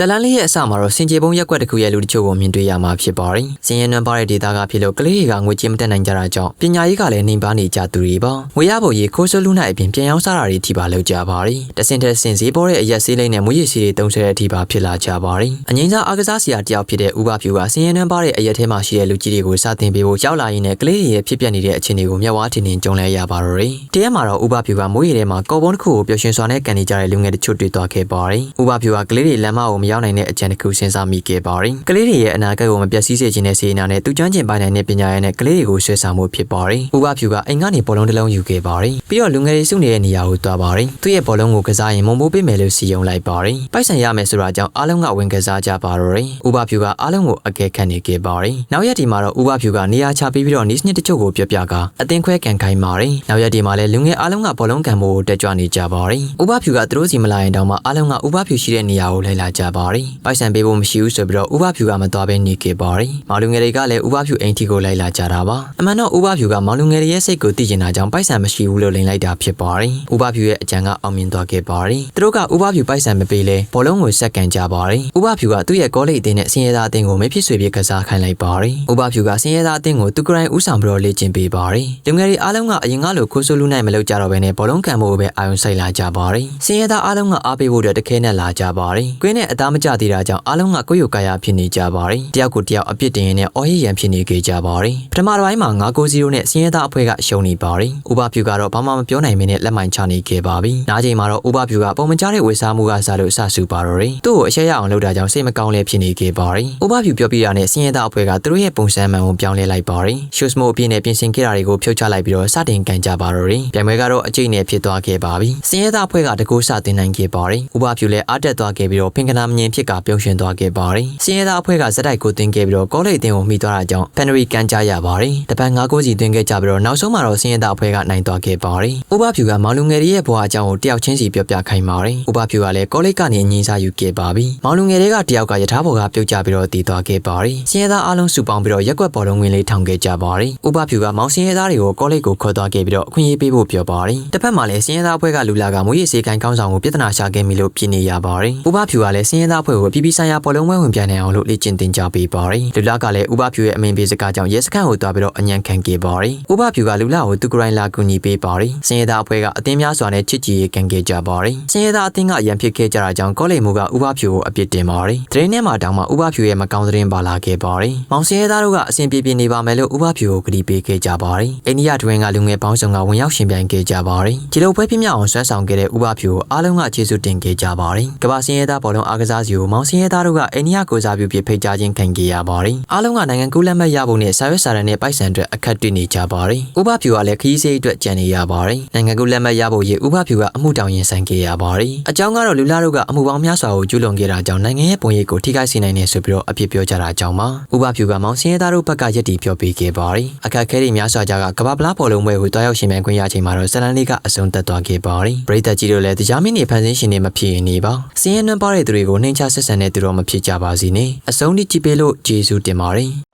ဇလန်လေးရဲ့အစမှာတော့စင်ကြေပုံရက်ကွက်တစ်ခုရဲ့လူတချို့ကိုမြင်တွေ့ရမှာဖြစ်ပါတယ်။စင်ရဲနွမ်းပါတဲ့ဒေတာကဖြစ်လို့ကလေးတွေကငွေကြေးမတက်နိုင်ကြတာကြောင့်ပညာရေးကလည်းနှိမ်ပါနေကြသူတွေပါ။ငွေရဖို့ရေးခိုးဆိုးလူနိုင်အပြင်ပြန်ရောင်းစားတာတွေထိပါလောက်ကြပါတယ်။တစင်တဲ့စင်စည်းပေါ်တဲ့အရက်ဆေးလိမ့်နဲ့မွေးရည်စီတွေတုံးဆဲတဲ့အထိပါဖြစ်လာကြပါတယ်။အငိမ့်စားအားကစားဆရာတယောက်ဖြစ်တဲ့ဥပဖြူကစင်ရဲနွမ်းပါတဲ့အရက်ထဲမှာရှိတဲ့လူကြီးတွေကိုစတင်ပေးဖို့ရောက်လာရင်းနဲ့ကလေးတွေရဲ့ဖြစ်ပျက်နေတဲ့အခြေအနေကိုမျက်ဝါးထင်ထင်ကြုံလဲရပါတော့တယ်။တရက်မှာတော့ဥပဖြူကမွေးရည်ထဲမှာကော်ဘွန်တစ်ခုကိုပျော်ရွှင်စွာနဲ့ကန်နေကြတဲ့လူငယ်တချို့တွေ့သွားခဲ့ပါတယ်။ဥပဖြူကကလေးတွေလမ်းမကိုမရောက်နိုင်တဲ့အကြံတစ်ခုစဉ်းစားမိခဲ့ပါတယ်။ကလေးတွေရဲ့အနာဂတ်ကိုမပျက်စီးစေချင်တဲ့စေနာနဲ့သူကျွမ်းကျင်ပိုင်နိုင်တဲ့ပညာရေးနဲ့ကလေးတွေကိုဆွဲဆောင်မှုဖြစ်ပါတယ်။ဥပဖြူကအိမ်ကနေဘောလုံးတစ်လုံးယူခဲ့ပါတယ်။ပြီးတော့လူငယ်တွေစုနေတဲ့နေရာကိုသွားပါတယ်။သူ့ရဲ့ဘောလုံးကိုကစားရင်မုံမိုးပေးမယ်လို့စီယုံလိုက်ပါတယ်။ပိုက်ဆံရမယ်ဆိုတာကြောင့်အားလုံးကဝင်ကစားကြပါတော့တယ်။ဥပဖြူကအားလုံးကိုအကဲခတ်နေခဲ့ပါတယ်။နောက်ရက်ဒီမှာတော့ဥပဖြူကနေရာချပြီးပြီးတော့နီးစနစ်တချို့ကိုပြပြကအသင်ခွဲကန်ခိုင်းပါတယ်။နောက်ရက်ဒီမှာလည်းလူငယ်အားလုံးကဘောလုံးကန်ဖို့တက်ကြွနေကြပါတယ်။ဥပဖြူကသူတို့စီမလာရင်တောင်မှအားလုံးကဥပဖြူရှိတဲ့နေရာကိုလိုက်လာကြပါတယ်။ပိုက်ဆံပေးဖို့မရှိဘူးဆိုပြီးတော့ဥပဖြူကမသွားဘဲနေခဲ့ပါတယ်။မောင်လူငယ်တွေကလည်းဥပဖြူအိမ်ထီကိုလိုက်လာကြတာပါ။အမှန်တော့ဥပဖြူကမောင်လူငယ်တွေရဲ့စိတ်ကိုသိကျင်တာကြောင့်ပိုက်ဆံမရှိဘူးလို့လိန်လိုက်တာဖြစ်ပါတယ်။ဥပဖြူရဲ့အကြံကအောင်မြင်သွားခဲ့ပါတယ်။သူတို့ကဥပဖြူပိုက်ဆံမပေးလဲဘောလုံးကိုစက္ကန်ကြပါတယ်။ဥပဖြူကသူ့ရဲ့ကောလိပ်အသင်းနဲ့ဆင်းရဲသားအသင်းကိုမဖြစ်ဆွေပြေကစားခိုင်းလိုက်ပါတယ်။ဥပဖြူကဆင်းရဲသားအသင်းကိုသူကိုယ်တိုင်ဦးဆောင်ပြီးတော့လေ့ကျင့်ပေးပါတယ်။လူငယ်တွေအားလုံးကအရင်ကလိုခိုးဆိုးလူနိုင်မလုပ်ကြတော့ဘဲနဲ့ဘောလုံးကန်ဖို့ပဲအာရုံစိုက်လာကြပါတယ်။ဆင်းရဲသားအားလုံးကအားပေးဖို့အတွက်တခဲနဲ့လာကြပါတယ်။ကွင်းနဲ့အသားမကျသေးတာကြောင့်အားလုံးကကိုယ့်ရုပ်ကာယဖြစ်နေကြပါတယ်။တယောက်ကိုတယောက်အပြစ်တင်ရင်းနဲ့အော်ဟစ်ရန်ဖြစ်နေကြကြပါတယ်။ပထမတစ်ပိုင်းမှာ9-0နဲ့ဆင်းရဲသားအဖွဲ့ကရှုံးနေပါတယ်။ဥပဖြူကတော့ဘာမှမပြောနိုင်မင်းနဲ့လက်မှန်ချနေခဲ့ပါပြီ။နားချိန်မှာတော့ဥပဖြူကပုံမကျတဲ့ဝေစားမှုကစားလို့အဆဆူပါတော့တယ်။သူ့ကိုအရှက်ရအောင်လုပ်တာကြောင့်စိတ်မကောင်းလဲဖြစ်နေခဲ့ပါတယ်။ဥပဖြူပြောပြတာနဲ့ဆင်းရဲသားအဖွဲ့ကသူတို့ရဲ့ပုံစံမှန်ကိုပြောင်းလဲလိုက်ပါတယ်။ရှုစမိုအပြည့်နဲ့ပြင်ဆင်ခဲ့တာတွေကိုဖြုတ်ချလိုက်ပြီးတော့စတင်ကန်ကြပါတော့တယ်။ပြိုင်ပွဲကတော့အကျိတ်နဲ့ဖြစ်သွားခဲ့ပါပြီ။ဆင်းရဲသားအဖွဲ့ကတကူစတင်နိုင်ခဲ့ပါတယ်။ဥပဖြူလည်းအားတက်သွားခဲ့ပြီးတော့ဖင်ကနာမငင်ဖြစ်ကပြုံးရှင်သွားခဲ့ပါတယ်။ဆင်းရဲသားအဖွဲ့ကဇက်တိုက်ကိုတင်ခဲ့ပြီးတော့ကောလိပ်အသင်းကိုမိသွားတာကြောင့်ပန်နရီကန်ကြရပါတယ်။တပတ်၅ကိုးစီတင်ခဲ့ကြပြီးတော့နောက်ဆုံးမှာတော့ဆင်းရဲသားအဖွဲ့ကနိုင်သွားခဲ့ပါတယ်။ဥပဖြူကမောင်လူငယ်တွေရဲ့ဘဝအကြောင်းကိုတယောက်ချင်းစီပြောပြခိုင်းပါတယ်။ဥပဖြူကလည်းကောလိပ်ကနေအငင်းစားယူခဲ့ပါပြီ။မောင်လူငယ်တွေကတယောက်ကယထာဘော်ကပြုတ်ကျပြီးတော့တည်သွားခဲ့ပါတယ်။ဆင်းရဲသားအားလုံးစုပေါင်းပြီးတော့ရက်ကွက်ဘောလုံးဝင်လေးထောင်ခဲ့ကြပါတယ်။ဥပဖြူကမောင်ဆင်းရဲသားတွေကိုကောလိပ်ကိုခေါ်သွားခဲ့ပြီးတော့အခွင့်အရေးပေးဖို့ပြောပါတယ်။တစ်ဖက်မှာလည်းဆင်းရဲသားအဖွဲ့ကလူလာကမွေးရည်စေကိုင်းကောင်းဆောင်ကိုပြဿနာရှာခဲ့မိလို့ပြည်နေရပါတယ်။ဥပဖြူကလည်းဆင်းရဲသားအဖွဲ့ကိုပြည်ပဆိုင်ရာဘောလုံးပွဲဝင်ပြိုင်နိုင်အောင်လို့လေ့ကျင့်သင်ကြားပေးပါတယ်။လူလာကလည်းဥပဖြူရဲ့အမိန်ပေးစကားကြောင့်ရဲစခန်းကိုသွားပြီးတော့အညံခံခဲ့ပါတယ်။ဥပဖြူကလူလာကိုသူကိုယ်တိုင်လာကူညီပေးပါတယ်။ဆင်းရဲသားအဖွဲ့ကအသင်းများစွာနဲ့ချစ်ကြည်ရေးကန်ခဲ့ကြပါတယ်။ဆင်းရဲသားအသင်းကအရန်ဖြစ်ခဲ့ကြတာကြောင့်ကောလိပ်မှုကဥပဖြူကိုအပြစ်တင်ပါတယ်။တရင်ထဲမှာတောင်မှဥပဖြူရဲ့မကောင်းသတင်းပါလာခဲ့ပါတယ်။မောင်ဆင်းရဲသားတို့ကအဆင်ပြေပြေနေပါမယ်လို့ဥပဖြူကိုကတိပေးခဲ့ကြပါတယ်။အိန္ဒိယတွင်ကလူငယ်ပေါင်းစုံကဝင်ရောက်ရှင်ပြိုင်ခဲ့ကြပါတယ်။ဒီလိုပွဲပြင်းပြအောင်ဆွမ်းဆောင်ခဲ့တဲ့ဥပဖြူကိုအားလုံးကကျေးဇူးတင်ခဲ့ကြပါတယ်။ကမ္ဘာဆင်းရဲသားဘောလုံးအားကစားစီကိုမောင်ဆင်းရဲသားတို့ကအိန္ဒိယကိုစားပြုဖြစ်ဖိတ်ကြားခြင်းခံခဲ့ရပါတယ်။အားလုံးကနိုင်ငံကူးလက်မှတ်ရဖို့နဲ့စာရွက်စာတမ်းနဲ့ပိုက်ဆံအတွက်အခက်တွေ့နေကြပါတယ်။ဥပဖြူကလည်းခရီးစေးအတွက်ကြံနေရပါတယ်။နိုင်ငံကူးလက်မှတ်ရဖို့ရေဥပဖြူကအမှုတောင်ရင်ဆိုင်ခဲ့ရပါတယ်။အကြောင်းကတော့လူလာတို့ကအမှုပေါင်းများစွာကိုကျူးလွန်ခဲ့တာကြောင့်နိုင်ငံရဲ့ပုံရိပ်ကိုထိခိုက်စေနိုင်တယ်ဆိုပြီးတော့အပြစ်ပြောကြတာကြောင့်ပါ။ဥပဖြူကမောင်ဆင်းရဲသားတို့ဘက်ကရက်တီပြောပေးခဲ့ပါတယ်။အခက်အခဲတွေများစွာကြားကကမ္ဘာပလားပေါ်လုံးပွဲကိုတွားရောက်ရှင်မြန်ခွင့်ရချိန်မှာတော့ဇလန်လေးကအဆုံးသက်သွားခဲ့ပါတယ်။ပရိသတ်ကြီးတို့လည်းတရားမင်းနေဖန်ဆင်းရှင်နေမဖြစ်ရင်နေပါ။စင်းရဲနှံပါတဲ့သူတွေကိုနှိမ်ချဆက်ဆံတဲ့သူတို့မဖြစ်ကြပါစေနဲ့။အဆုံးထိကြည့်ပေးလို့ကျေးဇူးတင်ပါတယ်။